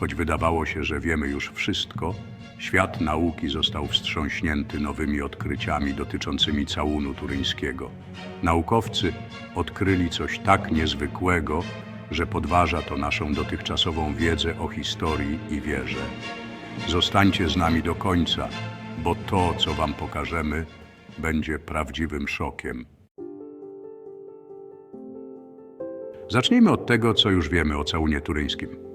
Choć wydawało się, że wiemy już wszystko, świat nauki został wstrząśnięty nowymi odkryciami dotyczącymi całunu turyńskiego. Naukowcy odkryli coś tak niezwykłego, że podważa to naszą dotychczasową wiedzę o historii i wierze. Zostańcie z nami do końca, bo to, co Wam pokażemy, będzie prawdziwym szokiem. Zacznijmy od tego, co już wiemy o całunie turyńskim.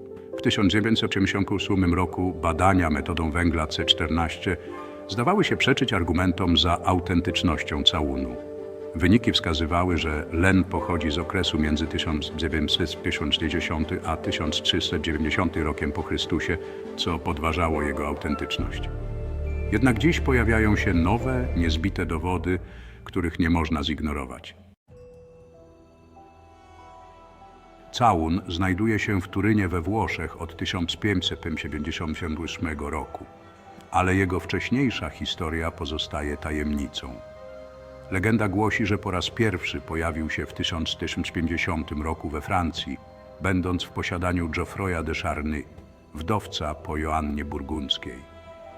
W 1988 roku badania metodą węgla C14 zdawały się przeczyć argumentom za autentycznością całunu. Wyniki wskazywały, że len pochodzi z okresu między 1960 a 1390 rokiem po Chrystusie, co podważało jego autentyczność. Jednak dziś pojawiają się nowe, niezbite dowody, których nie można zignorować. Całun znajduje się w Turynie we Włoszech od 1578 roku, ale jego wcześniejsza historia pozostaje tajemnicą. Legenda głosi, że po raz pierwszy pojawił się w 1050 roku we Francji, będąc w posiadaniu Geoffroya de Charny, wdowca po Joannie Burgundzkiej.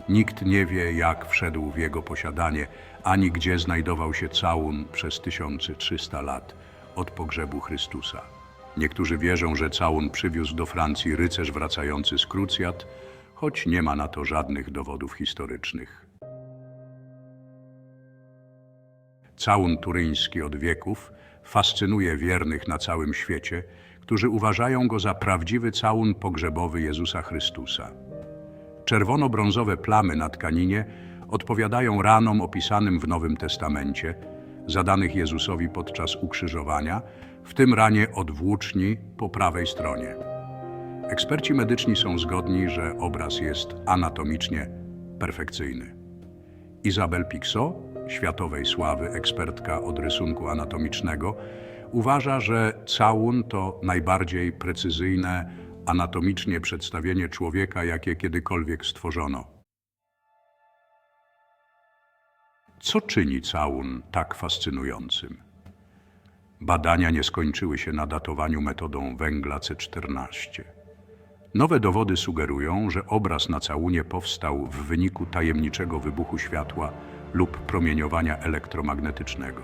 Nikt nie wie, jak wszedł w jego posiadanie, ani gdzie znajdował się całun przez 1300 lat od pogrzebu Chrystusa. Niektórzy wierzą, że całun przywiózł do Francji rycerz wracający z krucjat, choć nie ma na to żadnych dowodów historycznych. Całun turyński od wieków fascynuje wiernych na całym świecie, którzy uważają go za prawdziwy całun pogrzebowy Jezusa Chrystusa. Czerwono-brązowe plamy na tkaninie odpowiadają ranom opisanym w Nowym Testamencie, zadanych Jezusowi podczas ukrzyżowania, w tym ranie od włóczni po prawej stronie. Eksperci medyczni są zgodni, że obraz jest anatomicznie perfekcyjny. Izabel Pixot, światowej sławy ekspertka od rysunku anatomicznego, uważa, że całun to najbardziej precyzyjne anatomicznie przedstawienie człowieka, jakie kiedykolwiek stworzono. Co czyni całun tak fascynującym? Badania nie skończyły się na datowaniu metodą węgla C14. Nowe dowody sugerują, że obraz na całunie powstał w wyniku tajemniczego wybuchu światła lub promieniowania elektromagnetycznego.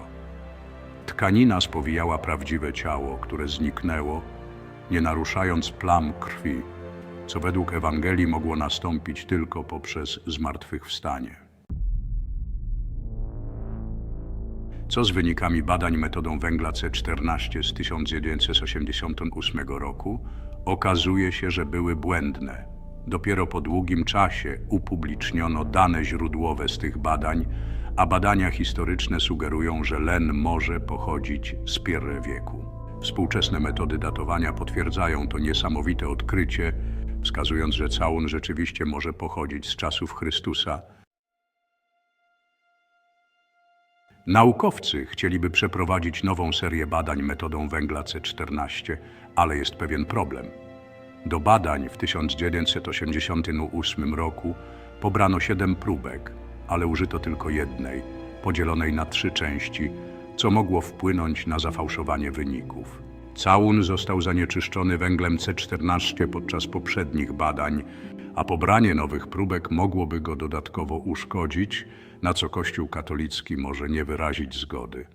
Tkanina spowijała prawdziwe ciało, które zniknęło, nie naruszając plam krwi, co według Ewangelii mogło nastąpić tylko poprzez zmartwychwstanie. Co z wynikami badań metodą węgla C14 z 1988 roku? Okazuje się, że były błędne. Dopiero po długim czasie upubliczniono dane źródłowe z tych badań, a badania historyczne sugerują, że len może pochodzić z Pierre wieku. Współczesne metody datowania potwierdzają to niesamowite odkrycie, wskazując, że całun rzeczywiście może pochodzić z czasów Chrystusa. Naukowcy chcieliby przeprowadzić nową serię badań metodą węgla C14, ale jest pewien problem. Do badań w 1988 roku pobrano siedem próbek, ale użyto tylko jednej, podzielonej na trzy części, co mogło wpłynąć na zafałszowanie wyników. Całun został zanieczyszczony węglem C14 podczas poprzednich badań, a pobranie nowych próbek mogłoby go dodatkowo uszkodzić, na co Kościół katolicki może nie wyrazić zgody.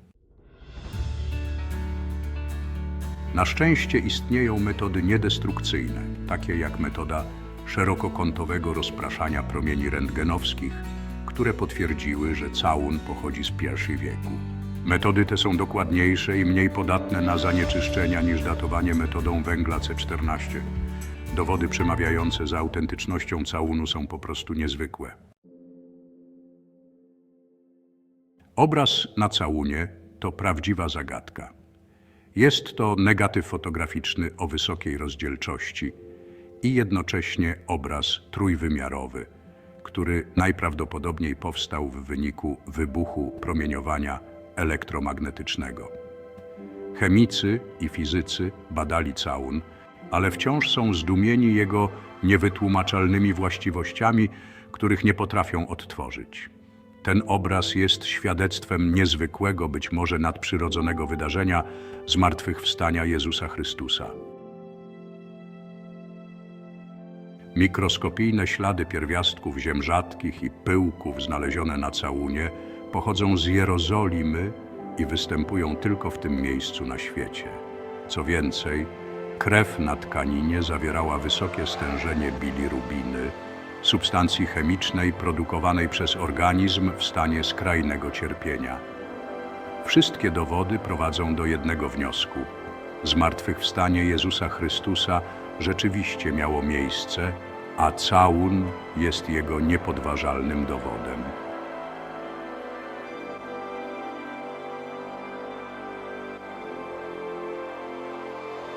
Na szczęście istnieją metody niedestrukcyjne, takie jak metoda szerokokątowego rozpraszania promieni rentgenowskich, które potwierdziły, że całun pochodzi z I wieku. Metody te są dokładniejsze i mniej podatne na zanieczyszczenia niż datowanie metodą węgla C14. Dowody przemawiające za autentycznością całunu są po prostu niezwykłe. Obraz na całunie to prawdziwa zagadka. Jest to negatyw fotograficzny o wysokiej rozdzielczości i jednocześnie obraz trójwymiarowy, który najprawdopodobniej powstał w wyniku wybuchu promieniowania elektromagnetycznego. Chemicy i fizycy badali całun, ale wciąż są zdumieni jego niewytłumaczalnymi właściwościami, których nie potrafią odtworzyć. Ten obraz jest świadectwem niezwykłego, być może nadprzyrodzonego wydarzenia zmartwychwstania Jezusa Chrystusa. Mikroskopijne ślady pierwiastków ziem rzadkich i pyłków znalezione na całunie pochodzą z Jerozolimy i występują tylko w tym miejscu na świecie. Co więcej, krew na tkaninie zawierała wysokie stężenie bilirubiny, substancji chemicznej produkowanej przez organizm w stanie skrajnego cierpienia. Wszystkie dowody prowadzą do jednego wniosku. Zmartwychwstanie Jezusa Chrystusa rzeczywiście miało miejsce, a całun jest jego niepodważalnym dowodem.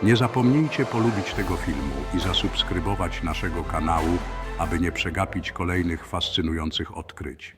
Nie zapomnijcie polubić tego filmu i zasubskrybować naszego kanału, aby nie przegapić kolejnych fascynujących odkryć.